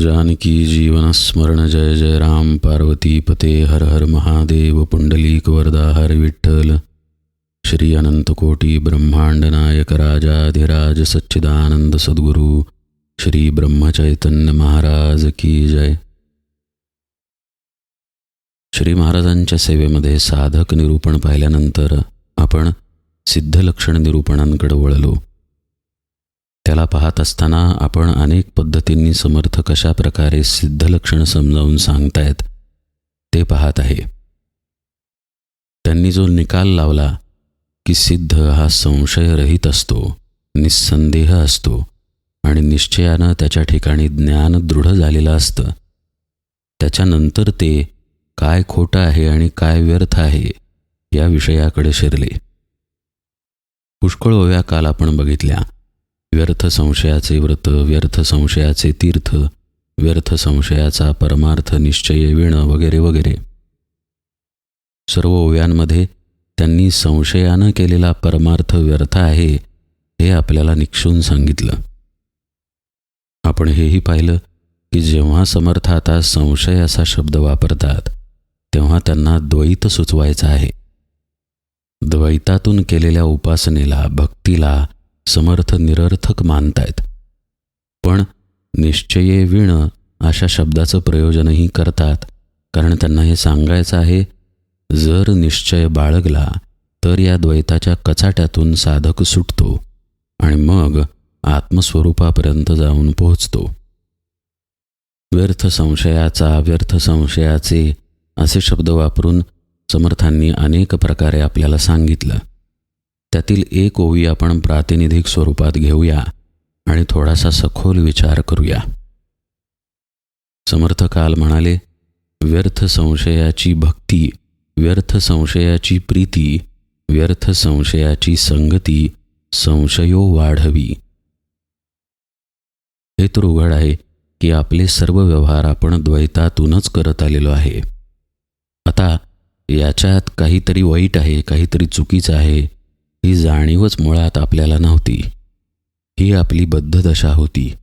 जानकी जीवनस्मरण जय जय राम। पार्वती पते हर हर महादेव। पुंडलीक वरदा हर विठ्ठल। श्री अनंतकोटी ब्रह्मांड नायक राजाधिराज सच्चिदानंद सद्गुरू। श्री ब्रह्मचैतन्य महाराज की जय। श्री महाराजांच्या सेवेमध्ये साधक निरूपण पाहिल्यानंतर आपण सिद्धलक्षण निरूपणांकडे वळलो. त्याला पाहत असताना आपण अनेक पद्धतींनी समर्थ कशा प्रकारे सिद्धलक्षण समजावून सांगतायत ते पाहत आहे. त्यांनी जो निकाल लावला की सिद्ध हा संशयरहित असतो निस्संदेह असतो आणि निश्चयानं त्याच्या ठिकाणी ज्ञान दृढ झालेलं असतं त्याच्यानंतर ते काय खोटं आहे आणि काय व्यर्थ आहे या विषयाकडे शिरले. पुष्कळ ओव्या काल आपण बघितल्या. व्यर्थ संशयाचे व्रत व्यर्थ संशयाचे तीर्थ व्यर्थ संशयाचा परमार्थ निश्चय विणं वगैरे वगैरे. सर्व ओव्यांमध्ये त्यांनी संशयानं केलेला परमार्थ व्यर्थ आहे हे आपल्याला निक्षून सांगितलं. आपण हेही पाहिलं की जेव्हा समर्थ आता संशय असा शब्द वापरतात तेव्हा त्यांना द्वैत सुचवायचं आहे. द्वैतातून केलेल्या उपासनेला भक्तीला समर्थ निरर्थक मानतायत. पण निश्चये विण अशा शब्दाचं प्रयोजनही करतात कारण त्यांना हे सांगायचं आहे जर निश्चय बाळगला तर या द्वैताच्या कचाट्यातून साधक सुटतो आणि मग आत्मस्वरूपापर्यंत जाऊन पोहोचतो. व्यर्थ संशयाचा व्यर्थ संशयाचे असे शब्द वापरून समर्थांनी अनेक प्रकारे आपल्याला सांगितलं. त्यातील एक ओवी आपण प्रातिनिधिक स्वरूपात घेऊया आणि थोडासा सखोल विचार करूया. समर्थ काल म्हणाले व्यर्थ संशयाची भक्ती व्यर्थ संशयाची प्रीती व्यर्थ संशयाची संगती संशयो वाढवी. हे तर उघड आहे की आपले सर्व व्यवहार आपण द्वैतातूनच करत आलेलो आहे. आता याच्यात काहीतरी वाईट आहे काहीतरी चुकीचं आहे ही जाणीवच मुळात आपल्याला नव्हती. ही आपली बद्धदशा होती.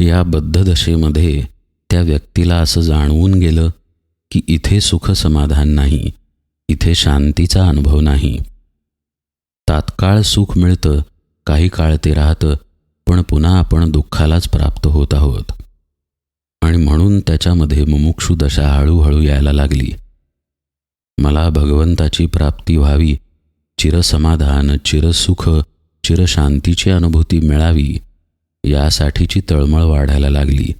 या बद्धदशेमध्ये त्या व्यक्तीला असं जाणवून गेलं की इथे सुख समाधान नाही इथे शांतीचा अनुभव नाही. तात्काळ सुख मिळतं काही काळ ते राहतं पण पुन्हा आपण दुःखालाच प्राप्त होत आहोत. आणि म्हणून त्याच्यामध्ये मुमुक्षू दशा हळूहळू यायला लागली. मला भगवंताची प्राप्ती व्हावी चिरसमाधान चिरसुख चिरशांतीची अनुभूती मिळावी यासाठीची तळमळ वाढायला लागली.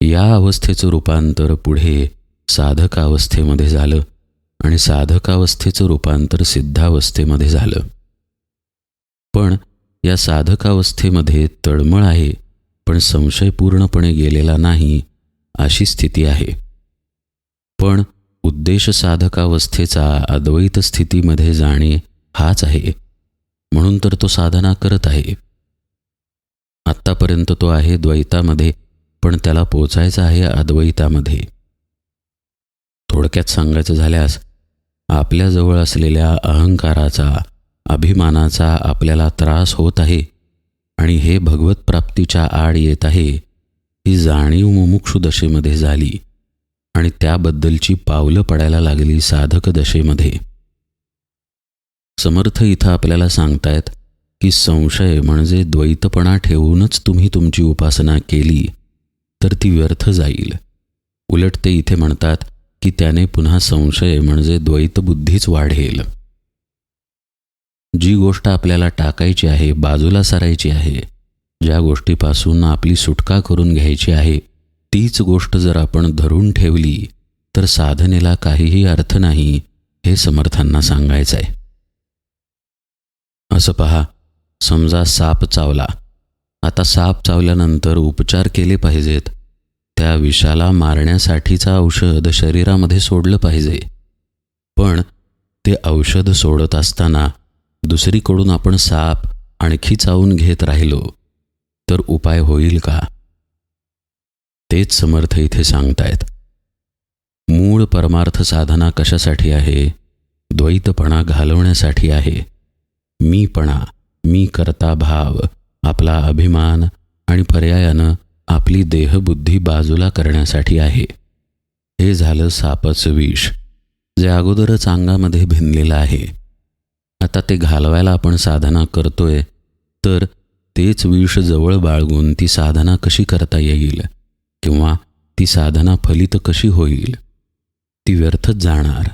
या अवस्थेचं रूपांतर पुढे साधकावस्थेमध्ये झालं आणि साधकावस्थेचं रूपांतर सिद्धावस्थेमध्ये झालं. पण या साधकावस्थेमध्ये तळमळ आहे पण संशय पूर्णपणे गेलेला नाही अशी स्थिती आहे. पण उद्देश साधकावस्थेचा अद्वैत स्थितीमध्ये जाणे हाच आहे. म्हणून तर तो साधना करत आहे. आत्तापर्यंत तो आहे द्वैतामध्ये पण त्याला पोचायचं आहे अद्वैतामध्ये. थोडक्यात सांगायचं झाल्यास आपल्याजवळ असलेल्या अहंकाराचा अभिमानाचा आपल्याला त्रास होत आहे आणि हे भगवत प्राप्तीच्या आड येत आहे ही जाणीव मुमुक्षुदशेमध्ये झाली. आणि त्याबद्दलची पावलं पडायला लागली साधक दशेमध्ये. समर्थ इथं आपल्याला सांगतायत की संशय म्हणजे द्वैतपणा ठेवूनच तुम्ही तुमची उपासना केली तर ती व्यर्थ जाईल. उलट ते इथे म्हणतात की त्याने पुन्हा संशय म्हणजे द्वैतबुद्धीच वाढेल. जी गोष्ट आपल्याला टाकायची आहे बाजूला सरायची आहे ज्या गोष्टीपासून आपली सुटका करून घ्यायची आहे तीच गोष्ट जर आपण धरून ठेवली तर साधनेला काहीही अर्थ नाही हे समर्थांना सांगायचं आहे असं पहा समजा साप चावला. आता साप चावल्यानंतर उपचार केले पाहिजेत. त्या विषाला मारण्यासाठीचं औषध शरीरामध्ये सोडलं पाहिजे. पण ते औषध सोडत असताना दुसरीकडून आपण साप आणखी चावून घेत राहिलो तर उपाय होईल का? तेच समर्थ इथे सांगतायत. मूळ परमार्थ साधना कशासाठी आहे? द्वैतपणा घालवण्यासाठी आहे. मीपणा मी करता भाव आपला अभिमान आणि पर्यायानं आपली देहबुद्धी बाजूला करण्यासाठी आहे. हे झालं सापच विष जे अगोदरच अंगामध्ये भिनलेलं आहे. आता ते घालवायला आपण साधना करतोय तर तेच विष जवळ बाळगून ती साधना कशी करता येईल? किंवा ती साधना फलित कशी होईल ती व्यर्थच जाणार.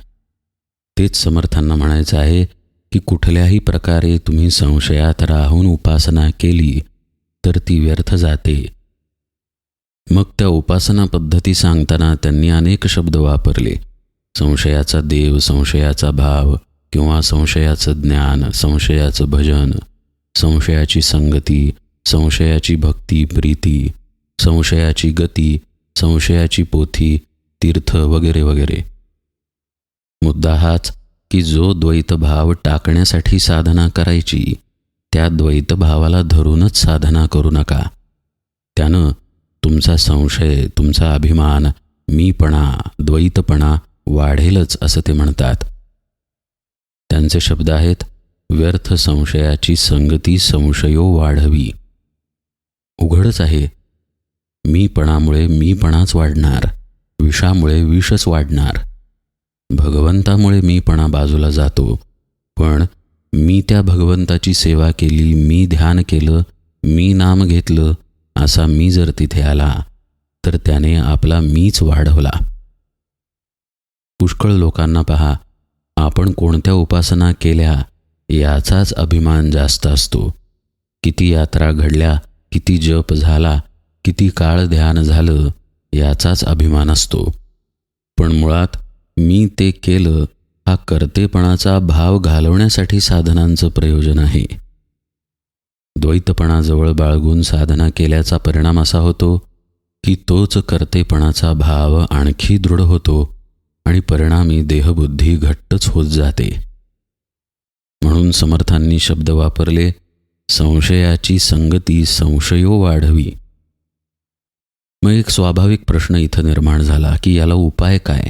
तेच समर्थांना म्हणायचं आहे की कुठल्याही प्रकारे तुम्ही संशयात राहून उपासना केली तर ती व्यर्थ जाते. मग त्या उपासना पद्धती सांगताना त्यांनी अनेक शब्द वापरले. संशयाचा देव संशयाचा भाव किंवा संशयाचं ज्ञान संशयाचं भजन संशयाची संगती संशयाची भक्ती प्रीती संशयाची गती संशयाची पोथी तीर्थ वगैरे वगैरे. मुद्दा हाच की जो द्वैतभाव टाकण्यासाठी साधना करायची त्या द्वैतभावाला धरूनच साधना करू नका. त्यानं तुमचा संशय तुमचा अभिमान मीपणा द्वैतपणा वाढेलच असं ते म्हणतात. त्यांचे शब्द आहेत व्यर्थ संशयाची संगती संशयो वाढवी. उघडच आहे मीपणामुळे मीपणाच वाढणार. विषामुळे विषच वाढणार. भगवंतामुळे मीपणा बाजूला जातो. पण मी त्या भगवंताची सेवा केली मी ध्यान केलं मी नाम घेतलं असा मी जर तिथे आला तर त्याने आपला मीच वाढवला. पुष्कळ लोकांना पहा आपण कोणत्या उपासना केल्या याचाच अभिमान जास्त असतो. किती यात्रा घडल्या किती जप झाला किती काळ ध्यान झालं याचाच अभिमान असतो. पण मुळात मी ते केलं हा कर्तेपणाचा भाव घालवण्यासाठी साधनांचं प्रयोजन आहे. द्वैतपणाजवळ बाळगून साधना केल्याचा परिणाम असा होतो की तोच कर्तेपणाचा भाव आणखी दृढ होतो आणि परिणामी देहबुद्धी घट्टच होत जाते. म्हणून समर्थांनी शब्द वापरले संशयाची संगती संशयो वाढवी. मग एक स्वाभाविक प्रश्न इथं निर्माण झाला की याला उपाय काय?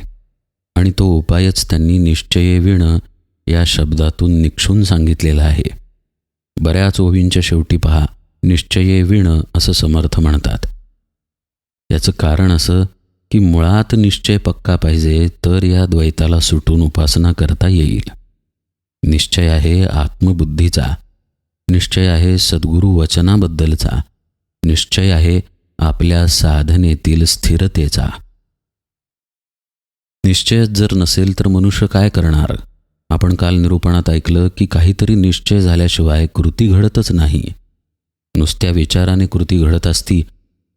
आणि तो उपायच त्यांनी निश्चये विण या शब्दातून निक्षून सांगितलेला आहे. बऱ्याच ओवींच्या शेवटी पहा निश्चये विण असं समर्थ म्हणतात. याचं कारण असं की मुळात निश्चय पक्का पाहिजे तर या द्वैताला सुटून उपासना करता येईल. निश्चय आहे आत्मबुद्धीचा. निश्चय आहे सद्गुरू वचनाबद्दलचा. निश्चय आहे आपल्या साधनेतील स्थिरतेचा. निश्चयच जर नसेल तर मनुष्य काय करणार? आपण काल निरूपणात ऐकलं की काहीतरी निश्चय झाल्याशिवाय कृती घडतच नाही. नुसत्या विचाराने कृती घडत असती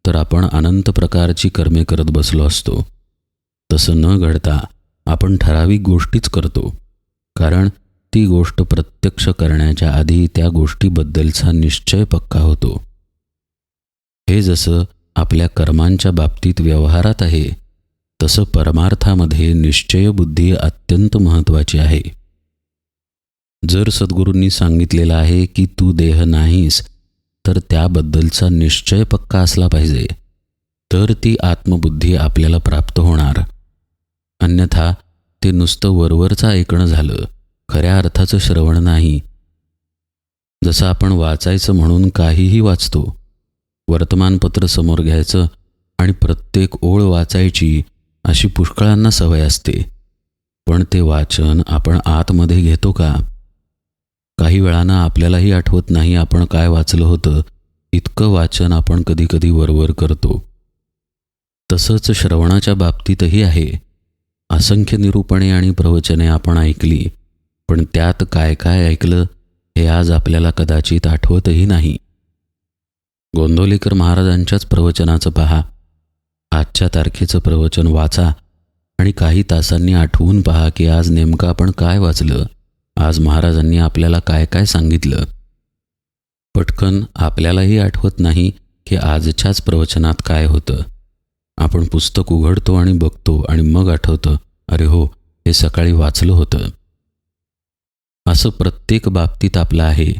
तर आपण अनंत प्रकारची कर्मे करत बसलो असतो. तसं न घडता आपण ठराविक गोष्टीच करतो. कारण ती गोष्ट प्रत्यक्ष करण्याच्या आधी त्या गोष्टीबद्दलचा निश्चय पक्का होतो. हे जसं आपल्या कर्मांच्या बाबतीत व्यवहारात आहे तसं परमार्थामध्ये निश्चयबुद्धी अत्यंत महत्त्वाची आहे. जर सद्गुरूंनी सांगितलेलं आहे की तू देह नाहीस तर त्याबद्दलचा निश्चय पक्का असला पाहिजे तर ती आत्मबुद्धी आपल्याला प्राप्त होणार. अन्यथा ते नुसतं वरवरचं ऐकणं झालं खऱ्या अर्थाचं श्रवण नाही. जसं आपण वाचायचं म्हणून काहीही वाचतो वर्तमानपत्र समोर घ्यायचं आणि प्रत्येक ओळ वाचायची अशी पुष्कळांना सवय असते. पण ते वाचन आपण आतमध्ये घेतो का? काही वेळानं आपल्यालाही आठवत नाही आपण काय वाचलं होतं. इतकं वाचन आपण कधीकधी वरवर करतो. तसंच श्रवणाच्या बाबतीतही आहे. असंख्य निरूपणे आणि प्रवचने आपण ऐकली पण त्यात काय काय ऐकलं हे आज आपल्याला कदाचित आठवतही नाही. गोंदवलेकर महाराजांच्याच प्रवचनाचं पहा. आजच्या तारखेचं प्रवचन वाचा आणि काही तासांनी आठवून पहा की आज नेमकं आपण काय वाचलं आज महाराजांनी आपल्याला काय काय सांगितलं. पटकन आपल्यालाही आठवत नाही की आजच्याच प्रवचनात काय होतं. आपण पुस्तक उघडतो आणि बघतो आणि मग आठवतं अरे हो हे सकाळी वाचलं होतं. असं प्रत्येक बाबतीत आपलं आहे.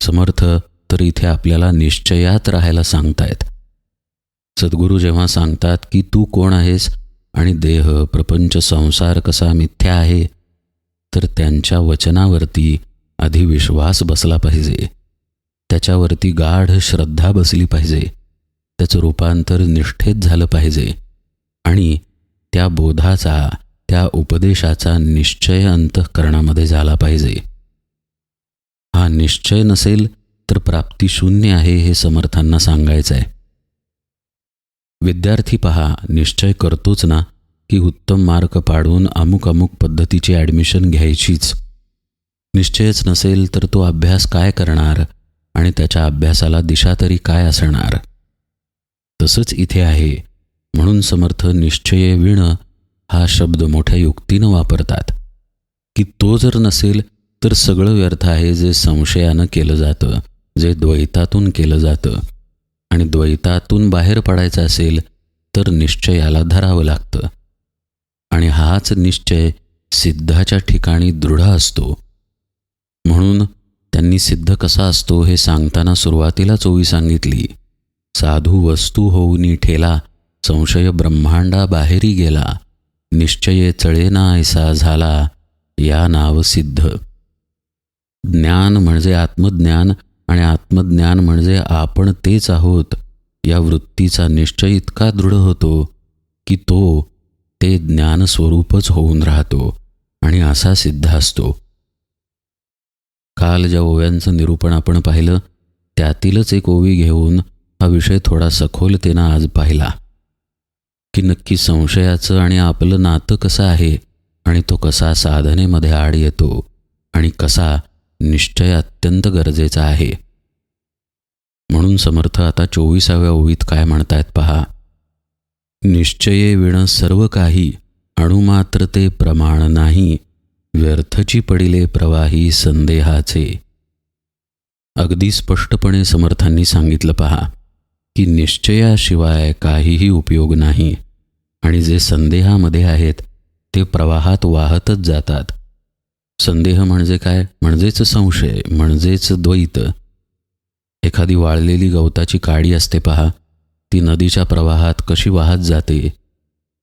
समर्थ तर इथे आपल्याला निश्चयात राहायला सांगतायत. सद्गुरू जेव्हा सांगतात की तू कोण आहेस आणि देह प्रपंच संसार कसा मिथ्या आहे तर त्यांच्या वचनावरती आधी विश्वास बसला पाहिजे. त्याच्यावरती गाढ श्रद्धा बसली पाहिजे. त्याचं रूपांतर निष्ठेत झालं पाहिजे. आणि त्या बोधाचा त्या उपदेशाचा निश्चय अंतःकरणामध्ये झाला पाहिजे. हा निश्चय नसेल तर प्राप्ती शून्य आहे हे समर्थांना सांगायचं आहे. विद्यार्थी पहा निश्चय करतोच ना की उत्तम मार्क पाडून अमुक अमुक पद्धतीची ॲडमिशन घ्यायचीच. निश्चयच नसेल तर तो अभ्यास काय करणार आणि त्याच्या अभ्यासाला दिशा तरी काय असणार? तसंच इथे आहे. म्हणून समर्थ निश्चय विण हा शब्द मोठ्या युक्तीनं वापरतात. की तो जर नसेल तर सगळं व्यर्थ आहे जे संशयानं केलं जातं. जे द्वैतातून केलं जातं आणि द्वैतातून बाहेर पडायचं असेल तर निश्चयाला धरावं लागतं. आणि हाच निश्चय सिद्धाच्या ठिकाणी दृढ असतो. म्हणून त्यांनी सिद्ध कसा असतो हे सांगताना सुरुवातीला चोवी सांगितली साधू वस्तू होऊनी ठेला संशय ब्रह्मांडा बाहेरी गेला निश्चये चळेना ऐसा झाला या नाव सिद्ध. ज्ञान म्हणजे आत्मज्ञान आणि आत्मज्ञान म्हणजे आपण तेच आहोत. या वृत्तीचा निश्चय इतका दृढ होतो की तो ते ज्ञानस्वरूपच होऊन राहतो आणि असा सिद्ध असतो. काल ज्या ओव्यांचं निरूपण आपण पाहिलं त्यातीलच एक ओवी घेऊन हा विषय थोडा सखोलतेनं आज पाहिला. की नक्की संशयाचं आणि आपलं नातं कसं आहे आणि तो कसा साधनेमध्ये आड येतो आणि कसा निश्चय अत्यंत गरजेचा आहे. म्हणून समर्थ आता चोवीसाव्या ओवीत काय म्हणतायत पहा. निश्चये विण सर्व काही अणुमात्र ते प्रमाण नाही व्यर्थची पडिले प्रवाही संदेहाचे. अगदी स्पष्टपणे समर्थांनी सांगितलं पहा की निश्चयाशिवाय काहीही उपयोग नाही आणि जे संदेहामध्ये आहेत ते प्रवाहात वाहतच जातात. संदेह म्हणजे काय? म्हणजेच संशय म्हणजेच द्वैत. एखादी वाळलेली गवताची काडी असते पहा ती नदीच्या प्रवाहात कशी वाहत जाते.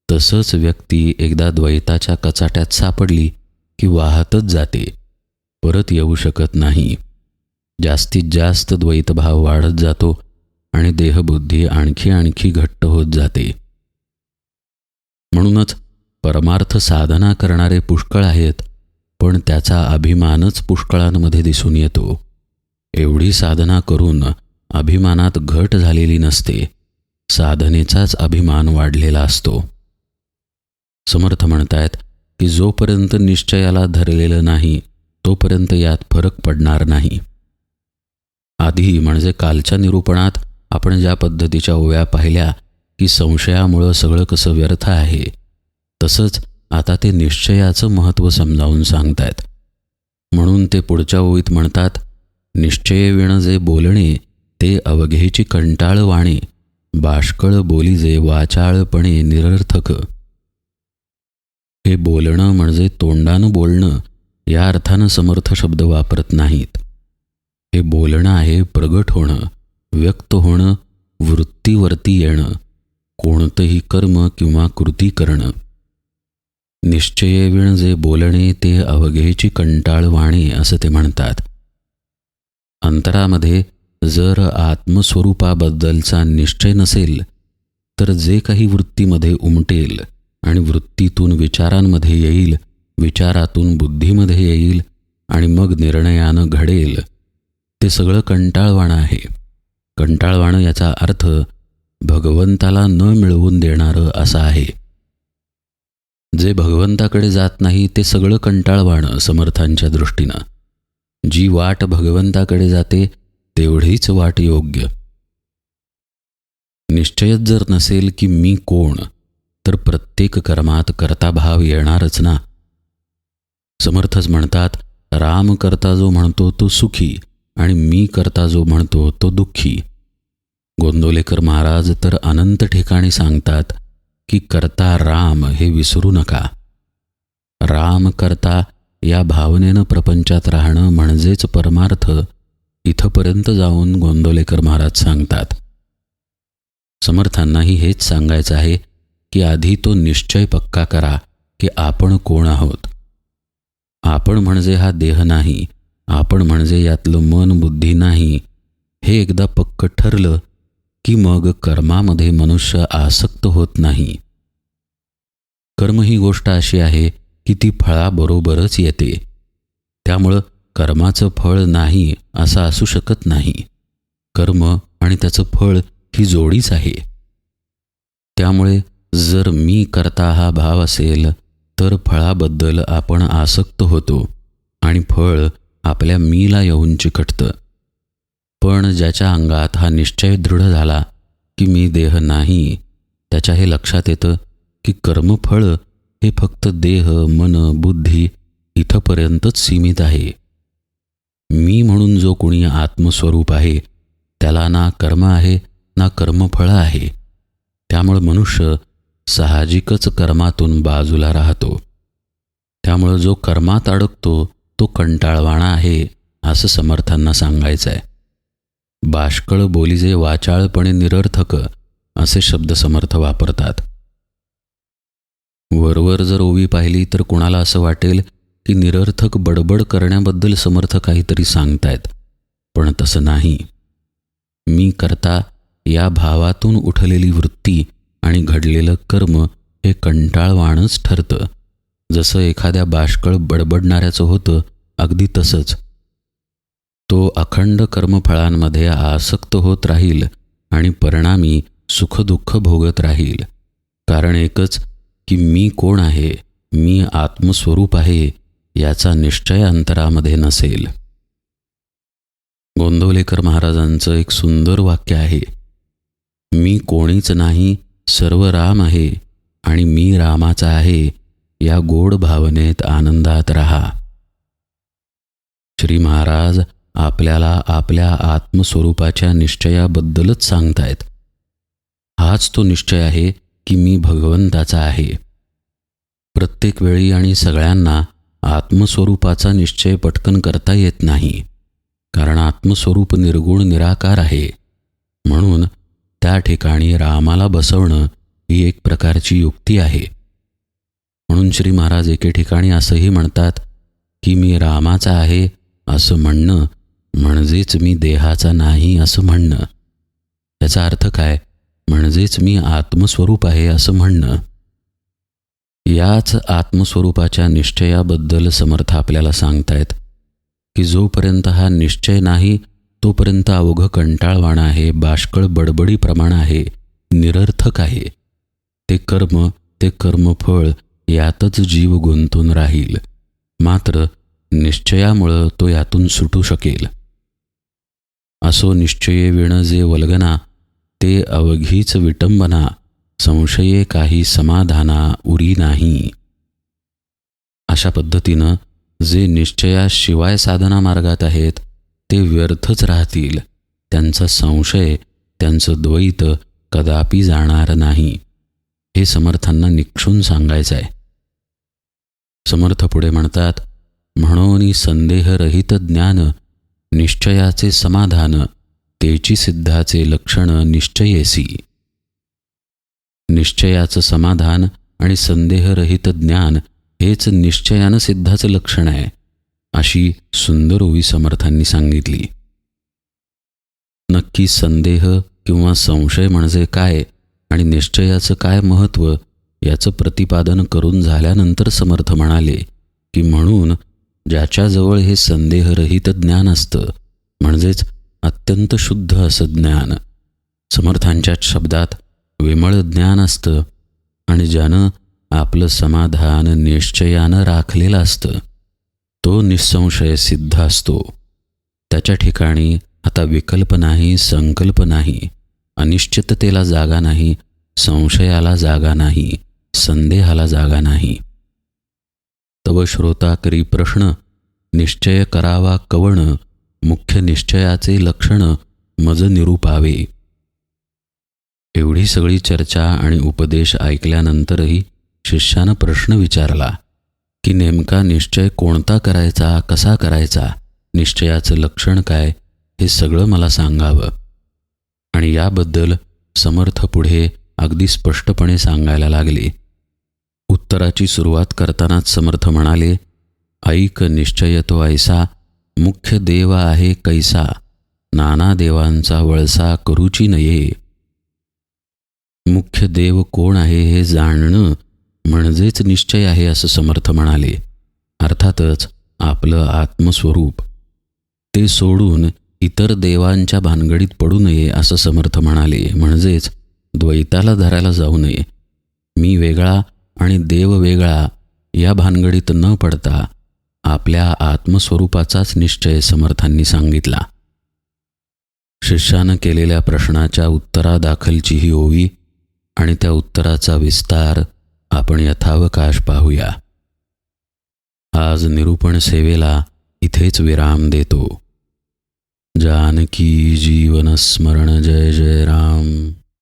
तसंच व्यक्ती एकदा द्वैताच्या कचाट्यात सापडली की वाहतच जाते परत येऊ शकत नाही. जास्तीत जास्त द्वैतभाव वाढत जातो आणि देहबुद्धी आणखी आणखी घट्ट होत जाते. म्हणूनच परमार्थ साधना करणारे पुष्कळ आहेत पण त्याचा अभिमानच पुष्कळांमध्ये दिसून येतो. एवढी साधना करून अभिमानात घट झालेली नसते. साधनेचाच अभिमान वाढलेला असतो. समर्थ म्हणतायत की जोपर्यंत निश्चयाला धरलेलं नाही तोपर्यंत यात फरक पडणार नाही. आधी म्हणजे कालच्या निरूपणात आपण ज्या पद्धतीच्या ओव्या पाहिल्या की संशयामुळं सगळं कसं व्यर्थ आहे तसंच आता ते निश्चयाचं महत्त्व समजावून सांगतायत. म्हणून ते पुढच्या ओळीत म्हणतात निश्चय विण जे बोलणे ते अवघेची कंटाळ वाणे बाष्कळ बोली जे वाचाळपणे निरर्थक. हे बोलणं म्हणजे तोंडानं बोलणं या अर्थानं समर्थ शब्द वापरत नाहीत. हे बोलणं आहे प्रगट होणं व्यक्त होणं वृत्तीवरती येणं कोणतंही कर्म किंवा कृती करणं. निश्चयविण जे बोलणे ते अवघेची कंटाळवाणी असं ते म्हणतात. अंतरामध्ये जर आत्मस्वरूपाबद्दलचा निश्चय नसेल तर जे काही वृत्तीमध्ये उमटेल आणि वृत्तीतून विचारांमध्ये येईल विचारातून बुद्धीमध्ये येईल आणि मग निर्णयानं घडेल ते सगळं कंटाळवाणं आहे. कंटाळवाणं याचा अर्थ भगवंताला न मिळवून देणारं असं आहे. जे भगवंताकडे जात नाही ते सगळं कंटाळवाणं समर्थांच्या दृष्टीनं. जी वाट भगवंताकडे जाते तेवढीच वाट योग्य. निश्चयच जर नसेल की मी कोण तर प्रत्येक कर्मात करता भाव येणारच ना. समर्थच म्हणतात राम करता जो म्हणतो तो सुखी आणि मी करता जो म्हणतो तो दुःखी. गोंदोलेकर महाराज तर अनंत ठिकाणी सांगतात की करता राम हे विसरू नका. राम करता या भावनेनं प्रपंचात राहणं म्हणजेच परमार्थ इथंपर्यंत जाऊन गोंदोलेकर महाराज सांगतात. समर्थांनाही हेच सांगायचं आहे की आधी तो निश्चय पक्का करा की आपण कोण आहोत. आपण म्हणजे हा देह नाही आपण म्हणजे यातलं मन बुद्धी नाही हे एकदा पक्क ठरलं की मग कर्मामध्ये मनुष्य आसक्त होत नाही. कर्म ही गोष्ट अशी आहे की ती फळाबरोबरच येते. त्यामुळं कर्माचं फळ नाही असं असू शकत नाही. कर्म आणि त्याचं फळ ही जोडीच आहे. त्यामुळे जर मी करता हा भाव असेल तर फळाबद्दल आपण आसक्त होतो आणि फळ आपल्या मीला येऊन चिकटतं. पण ज्याच्या अंगात हा निश्चय दृढ झाला की मी देह नाही त्याच्या हे लक्षात येतं की कर्मफळ हे फक्त देह मन बुद्धी इथंपर्यंतच सीमित आहे. मी म्हणून जो कोणी आत्मस्वरूप आहे त्याला ना कर्म आहे ना कर्मफळ आहे. त्यामुळं मनुष्य साहजिकच कर्मातून बाजूला राहतो. त्यामुळं जो कर्मात अडकतो तो कंटाळवाणा आहे असं समर्थांना सांगायचं आहे बाष्कळ बोलीजे वाचाळपणे निरर्थक असे शब्द समर्थ वापरतात. वरवर जर ओवी पाहिली तर कुणाला असं वाटेल की निरर्थक बडबड करण्याबद्दल समर्थ काहीतरी सांगतायत पण तसं नाही. मी करता या भावातून उठलेली वृत्ती आणि घडलेलं कर्म हे कंटाळवाणच ठरतं. जसं एखाद्या बाष्कळ बडबडणाऱ्याचं होतं अगदी तसंच. तो अखंड कर्मफळांमध्ये आसक्त होत राहील आणि परिणामी सुखदुःख भोगत राहील. कारण एकच की मी कोण आहे मी आत्मस्वरूप आहे याचा निश्चय अंतरामध्ये नसेल. गोंदवलेकर महाराजांचं एक सुंदर वाक्य आहे. मी कोणीच नाही सर्व राम आहे आणि मी रामाचा आहे या गोड भावनेत आनंदात रहा. श्री महाराज आपल्याला आपल्या आत्मस्वरूपाच्या निश्चयाबद्दलच सांगतायत. हाच तो निश्चय आहे की मी भगवंताचा आहे. प्रत्येक वेळी आणि सगळ्यांना आत्मस्वरूपाचा निश्चय पटकन करता येत नाही कारण आत्मस्वरूप निर्गुण निराकार आहे. म्हणून त्या ठिकाणी रामाला बसवणं ही एक प्रकारची युक्ती आहे. म्हणून श्री महाराज एके ठिकाणी असंही म्हणतात की मी रामाचा आहे असं म्हणणं म्हणजेच मी देहाचा नाही असं म्हणणं. याचा अर्थ काय? म्हणजेच मी आत्मस्वरूप आहे असं म्हणणं. याच आत्मस्वरूपाच्या निश्चयाबद्दल समर्थ आपल्याला सांगतायत की जोपर्यंत हा निश्चय नाही तोपर्यंत अवघं कंटाळवाणं आहे बाष्कळ बडबडी प्रमाण आहे निरर्थक आहे. ते कर्म ते कर्मफळ यातच जीव गुंतून राहील. मात्र निश्चयामुळं तो यातून सुटू शकेल. असो निश्चये विण जे वल्गना ते अवघीच विटंबना संशये काही समाधाना उरी नाही. अशा पद्धतीनं जे निश्चयाशिवाय साधना मार्गात आहेत ते व्यर्थच राहतील. त्यांचा संशय त्यांचं द्वैत कदापि जाणार नाही. हे समर्थांना निक्षून सांगायचं आहे समर्थ पुढे म्हणतात म्हणून संदेहरहित ज्ञान निश्चयाचे समाधान तेची सिद्धाचे लक्षण निश्चयेसी. निश्चयाचं समाधान आणि संदेहरहित ज्ञान हेच निश्चयानं सिद्धाचं लक्षण आहे अशी सुंदर ओवी समर्थांनी सांगितली. नक्की संदेह किंवा संशय म्हणजे काय आणि निश्चयाचं काय महत्त्व याचं प्रतिपादन करून झाल्यानंतर समर्थ म्हणाले की म्हणून ज्याच्याजवळ हे संदेहरहित ज्ञान असतं म्हणजेच अत्यंत शुद्ध असं ज्ञान. समर्थांच्या शब्दात विमळ ज्ञान असतं आणि ज्यानं आपलं समाधान निश्चयानं राखलेलं असतं तो निसंशय सिद्ध असतो. त्याच्या ठिकाणी आता विकल्प नाही संकल्प नाही अनिश्चिततेला जागा नाही संशयाला जागा नाही संदेहाला जागा नाही. तव श्रोता करी प्रश्न निश्चय करावा कवण मुख्य निश्चयाचे लक्षण मज निरूपावे. एवढी सगळी चर्चा आणि उपदेश ऐकल्यानंतरही शिष्यानं प्रश्न विचारला की नेमका निश्चय कोणता करायचा कसा करायचा निश्चयाचं लक्षण काय हे सगळं मला सांगावं. आणि याबद्दल समर्थ पुढे अगदी स्पष्टपणे सांगायला लागले. उत्तराची सुरुवात करतानाच समर्थ म्हणाले ऐक निश्चय तो ऐसा मुख्य देव आहे कैसा नाना देवांचा वळसा करूची नये. मुख्य देव कोण आहे हे जाणणं म्हणजेच निश्चय आहे असं समर्थ म्हणाले. अर्थातच आपलं आत्मस्वरूप. ते सोडून इतर देवांच्या भानगडीत पडू नये असं समर्थ म्हणाले. म्हणजेच द्वैताला धरायला जाऊ नये. मी वेगळा आणि देव वेगळा या भानगडीत न पडता आपल्या आत्मस्वरूपाचाच निश्चय समर्थांनी सांगितला. शिष्यानं केलेल्या प्रश्नाच्या उत्तरादाखलची ही ओवी आणि त्या उत्तराचा विस्तार आपण यथावकाश पाहूया. आज निरूपण सेवेला इथेच विराम देतो. जानकी जीवन स्मरण जय जय राम.